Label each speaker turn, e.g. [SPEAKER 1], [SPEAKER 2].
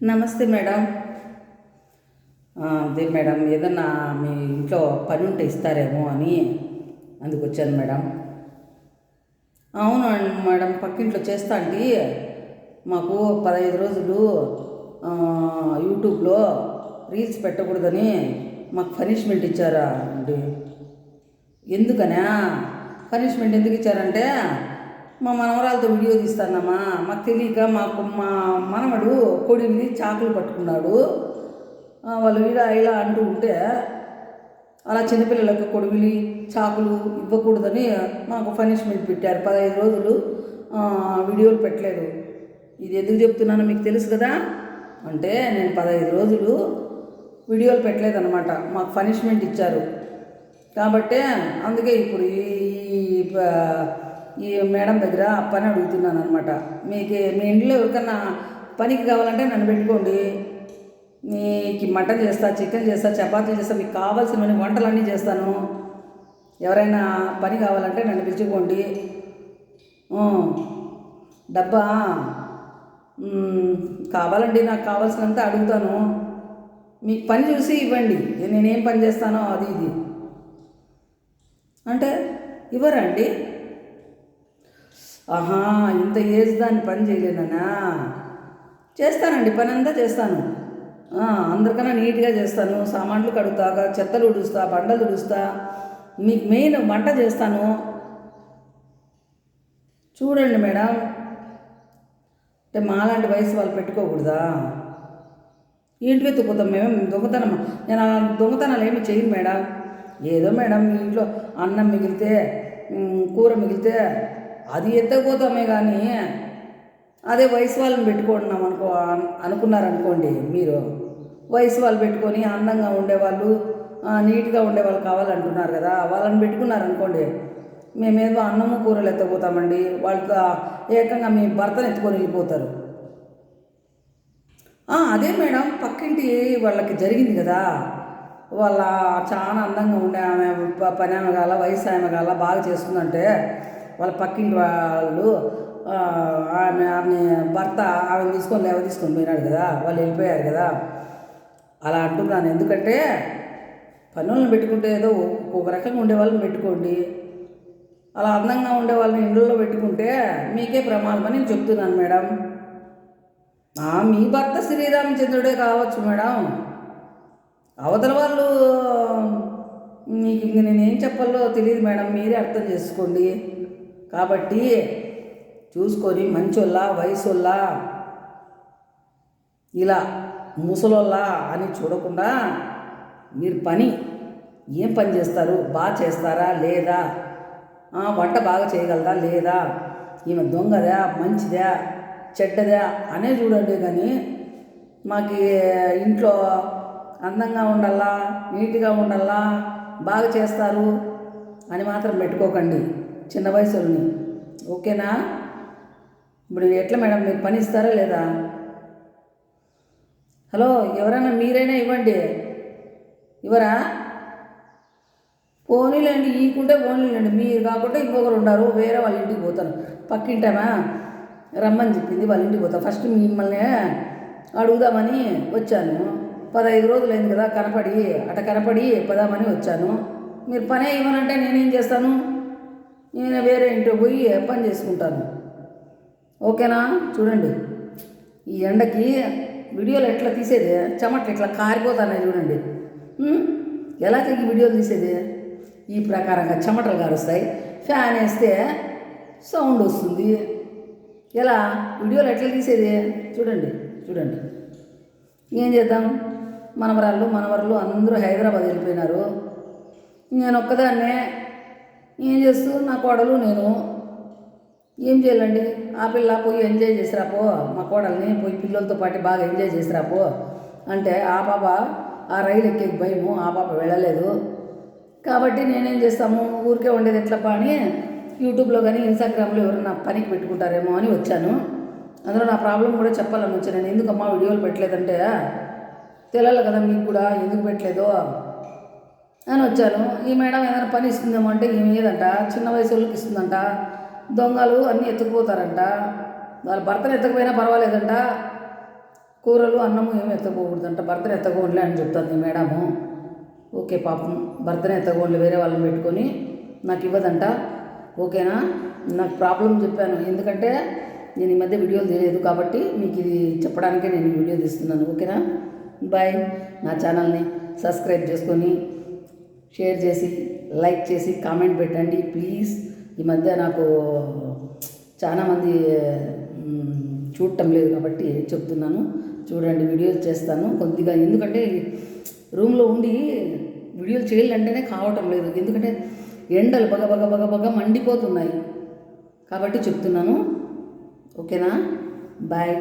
[SPEAKER 1] నమస్తే మేడం. అదే మేడం ఏదన్నా మీ ఇంట్లో పని ఉంటే ఇస్తారేమో అని అందుకు వచ్చాను మేడం. అవును మేడం పక్కింట్లో చేస్తా అండి మాకు పదహైదు రోజులు యూట్యూబ్లో రీల్స్ పెట్టకూడదని మాకు పనిష్మెంట్ ఇచ్చారా అండి ఎందుకనా? పనిష్మెంట్ ఎందుకు ఇచ్చారంటే మా మనవరాలతో వీడియో తీస్తానమ్మా. మాకు తెలియక మాకు మా మనవడు కొడిని చాకులు పట్టుకున్నాడు. వాళ్ళు ఇలా ఇలా అంటూ ఉంటే అలా చిన్నపిల్లలకు కొడుగులి చాకులు ఇవ్వకూడదని మాకు పనిష్మెంట్ పెట్టారు. పదహైదు రోజులు వీడియోలు పెట్టలేదు. ఇది ఎందుకు చెప్తున్నానో మీకు తెలుసు కదా? అంటే నేను పదహైదు రోజులు వీడియోలు పెట్టలేదన్నమాట. మాకు పనిష్మెంట్ ఇచ్చారు. కాబట్టే అందుకే ఇప్పుడు ఈ ఈ మేడం దగ్గర పని అడుగుతున్నాను అనమాట మీకు మీ ఇంట్లో ఎవరికన్నా పనికి కావాలంటే నన్ను పెట్టుకోండి. మీకు మటన్ చేస్తా చికెన్ చేస్తా చపాతీలు చేస్తా మీకు కావాల్సినవన్నీ వంటలన్నీ చేస్తాను. ఎవరైనా పని కావాలంటే నన్ను పిలుచుకోండి. డబ్బా కావాలండి నాకు కావాల్సినంత అడుగుతాను. మీకు పని చూసి ఇవ్వండి. నేనేం పని చేస్తానో అది ఇది. అంటే ఇవ్వరా అండి? ఆహా ఇంత ఏజ్ దాన్ని పని చేయలేదనా? చేస్తానండి పని అంతా చేస్తాను అందరికన్నా నీట్గా చేస్తాను. సామాన్లు కడుగుతా చెత్తలు ఉడుస్తా బండలు ఉడుస్తా మీకు మెయిన్ వంట చేస్తాను. చూడండి మేడం. అంటే మాలాంటి వయసు వాళ్ళు పెట్టుకోకూడదా? ఇంటికి తుక్కుతాం మేము దొంగతనం నేను దొంగతనాలు ఏమి చేయను మేడం. ఏదో మేడం మీ ఇంట్లో అన్నం మిగిలితే కూర మిగిలితే అది ఎత్తకపోతామే కానీ అదే వయసు వాళ్ళని పెట్టుకుంటున్నాం అనుకో అనుకున్నారనుకోండి మీరు. వయసు వాళ్ళు పెట్టుకొని అందంగా ఉండేవాళ్ళు నీట్గా ఉండేవాళ్ళు కావాలంటున్నారు కదా. వాళ్ళని పెట్టుకున్నారనుకోండి మేమేదో అన్నము కూరలు ఎత్తపోతామండి వాళ్ళతో ఏకంగా మీ భర్తను ఎత్తుకొని వెళ్ళిపోతారు. అదే మేడం పక్కింటి వాళ్ళకి జరిగింది కదా. వాళ్ళ చాలా అందంగా ఉండే ఆమె పని ఆమె కాల వయసు ఆమె కాల బాగా చేస్తుందంటే వాళ్ళ పక్కింటి వాళ్ళు ఆమె ఆమె భర్త ఆమె తీసుకొని లేవ తీసుకొని పోయినాడు కదా వాళ్ళు వెళ్ళిపోయారు కదా. అలా అంటున్నాను. ఎందుకంటే పనులను పెట్టుకుంటే ఏదో ఒక రకంగా ఉండే వాళ్ళని పెట్టుకోండి. అలా అందంగా ఉండే వాళ్ళని ఇండ్లలో పెట్టుకుంటే మీకే ప్రమాదం అని నేను చెప్తున్నాను మేడం. ఆ, మీ భర్త శ్రీరామచంద్రుడే కావచ్చు మేడం. అవతల వాళ్ళు మీకు ఇంక నేనేం చెప్పాలో తెలియదు మేడం. మీరే అర్థం చేసుకోండి. కాబట్టి చూసుకొని మంచోళ్ళ వయసుల్లా ఇలా ముసలోళ్ళా అని చూడకుండా మీరు పని ఏం పని చేస్తారు? బాగా చేస్తారా? లేదా? వంట బాగా చేయగలదా? లేదా? ఈమె దొంగదా? మంచిదా? చెడ్డదా? అనే చూడండి కానీ మాకు ఇంట్లో అందంగా ఉండాలా? నీట్గా ఉండాలా? బాగా చేస్తారు? అని మాత్రం పెట్టుకోకండి. చిన్న వయసుని ఓకేనా? ఇప్పుడు ఎట్లా మేడం మీరు పని ఇస్తారా లేదా? హలో ఎవరైనా మీరైనా ఇవ్వండి. ఇవరా పోనీలేండి ఈకుంటే పోనీలేండి. మీరు కాకుండా ఇంకొకరు ఉన్నారు వేరే వాళ్ళ ఇంటికి పోతారు పక్కింటామా? రమ్మని చెప్పింది వాళ్ళ ఇంటికి పోతాను ఫస్ట్ మిమ్మల్ని అడుగుదామని వచ్చాను. పదహైదు రోజులు అయింది కదా కనపడి అట కనపడి పదామని వచ్చాను. మీరు పనే ఇవ్వనంటే నేనేం చేస్తాను? నేను వేరే ఇంట్లో పోయి పని చేసుకుంటాను. ఓకేనా? చూడండి. ఈ ఎండకి వీడియోలు ఎట్లా తీసేది? చెమట్లు ఇట్లా కారిపోతున్నాయి చూడండి. ఎలా తిరిగి వీడియోలు తీసేది? ఈ ప్రకారంగా చెమటలు కారుస్తాయి. ఫ్యాన్ వేస్తే సౌండ్ వస్తుంది. ఎలా? వీడియోలు ఎట్లా తీసేది? చూడండి చూడండి. ఏం చేద్దాం? మనవరాళ్ళు మనవరులు అందరూ హైదరాబాద్ వెళ్ళిపోయినారు. నేను ఒక్కదాన్నే ఏం చేస్తూ నా కోడలు నేను? ఏం చేయాలండి? ఆ పిల్ల పోయి ఎంజాయ్ చేసిరాపో మా కోడల్ని పోయి పిల్లలతో పాటు బాగా ఎంజాయ్ చేసిరాపో అంటే ఆ పాప ఆ రైలు ఎక్కే భయము. ఆ పాప వెళ్ళలేదు. కాబట్టి నేనేం చేస్తాము? ఊరికే ఉండేది ఎట్లప్పా అని యూట్యూబ్లో కానీ ఇన్స్టాగ్రామ్లో ఎవరైనా పనికి పెట్టుకుంటారేమో అని వచ్చాను. అందులో నా ప్రాబ్లం కూడా చెప్పాలని వచ్చాను. నేను ఎందుకమ్మా వీడియోలు పెట్టలేదంటే? తెలియాలి కదా మీకు కూడా. ఎందుకు పెట్టలేదో? అని వచ్చాను. ఈ మేడం ఏదైనా పని ఇస్తుందేమో అంటే ఈమె ఏదంట చిన్న వయసు వాళ్ళకి ఇస్తుందంట. దొంగలు అన్నీ ఎత్తుకుపోతారంట. వాళ్ళ భర్తను ఎత్తకపోయినా పర్వాలేదంట. కూరలు అన్నము ఏమి ఎత్తకూడదంట భర్తను ఎత్తకోండిలే అని చెప్తుంది మేడము. ఓకే పాపం. భర్తను ఎత్తకోండి వేరే వాళ్ళని పెట్టుకొని నాకు ఇవ్వదంట. ఓకేనా? నాకు ప్రాబ్లం చెప్పాను. ఎందుకంటే నేను ఈ మధ్య వీడియోలు తీయలేదు కాబట్టి మీకు ఇది చెప్పడానికే నేను వీడియో తీస్తున్నాను. ఓకేనా? బాయ్. నా ఛానల్ని సబ్స్క్రైబ్ చేసుకొని షేర్ చేసి లైక్ చేసి కామెంట్ పెట్టండి. ప్లీజ్. ఈ మధ్య నాకు చాలామంది చూడటం లేదు కాబట్టి చెప్తున్నాను. చూడండి వీడియోలు చేస్తాను కొద్దిగా. ఎందుకంటే రూమ్లో ఉండి వీడియోలు చేయాలంటేనే కావటం లేదు. ఎందుకంటే ఎండలు బగ బగ బగ బగ మండిపోతున్నాయి. కాబట్టి చెప్తున్నాను. ఓకేనా? బాయ్.